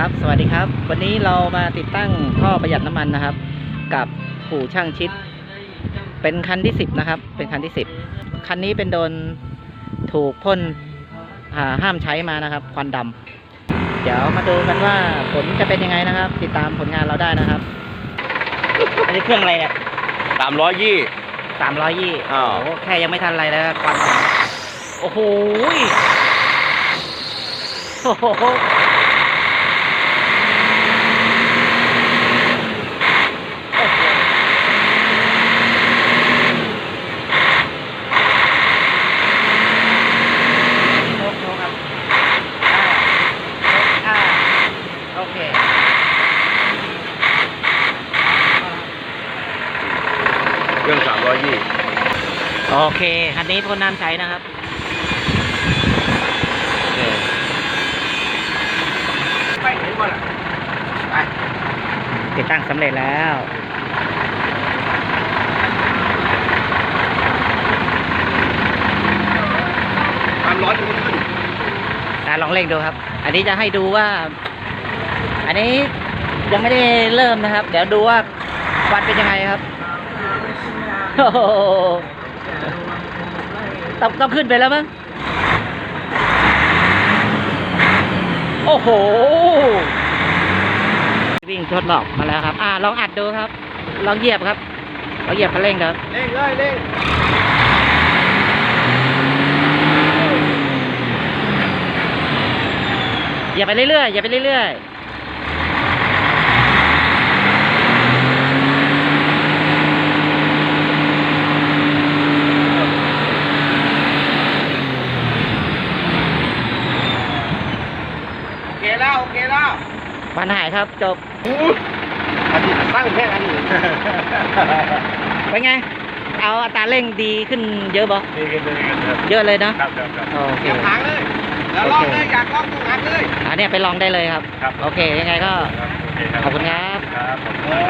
ครับ สวัสดีครับ วันนี้เรามาติดตั้งท่อประหยัดน้ำมันนะครับ กับอู่ช่างชิด เป็นคันที่สิบนะครับ เป็นคันที่สิบคันนี้เป็นโดนถูกพ่นอ่าห้ามใช้มานะครับ ควันดำเดี๋ยวมาดูกันว่าผลจะเป็นยังไงนะครับ ติดตามผลงานเราได้นะครับ อันนี้เครื่องอะไรเนี่ยสามร้อยยี่สามร้อยยี่อ้าวโอ้โหแค่ยังไม่ทันอะไรแล้วควัน โอ้โหโอ้โห โอเคครับอ่าอ่าโอเค เค รื่องสามร้อยยี่โอเคคันนี้พ่นน้ำใช้นะครับไปไหนก่อนไปติดตั้งสำเร็จแล้วความร้อนมันขึ้นอะลองเร่งดูครับ อันนี้จะให้ดูว่า อันนี้ยังไม่ได้เริ่มนะครับ เดี๋ยวดูว่าควันเป็นยังไงครับ โอ้โหต้องต้องขึ้นไปแล้วมั้ง โอ้โห วิ่งทดสอบมาแล้วครับ อ่า ลองอัดดูครับ ลองเหยียบครับ ลองเหยียบคันเร่งครับ เร่งเลยเร่งอย่าไปเรื่อยๆอย่าไปเรื่อยๆ แล้วโอเคแล้วปัญหายครับจบอู้อันนี้ตั้งแค่อันนี้เป็นไง เอาอัตราเร่งดีขึ้นเยอะบ่ดีกันดีกันครับเยอะเลยเนอะครับครับครับโอเคอย่าหางเลยอย่าลองเลยอยากลองดูหางเลยอันนี้ไปลองได้เลยครับครับโอเคยังไงก็ครับโอเคครับขอบคุณครับครับ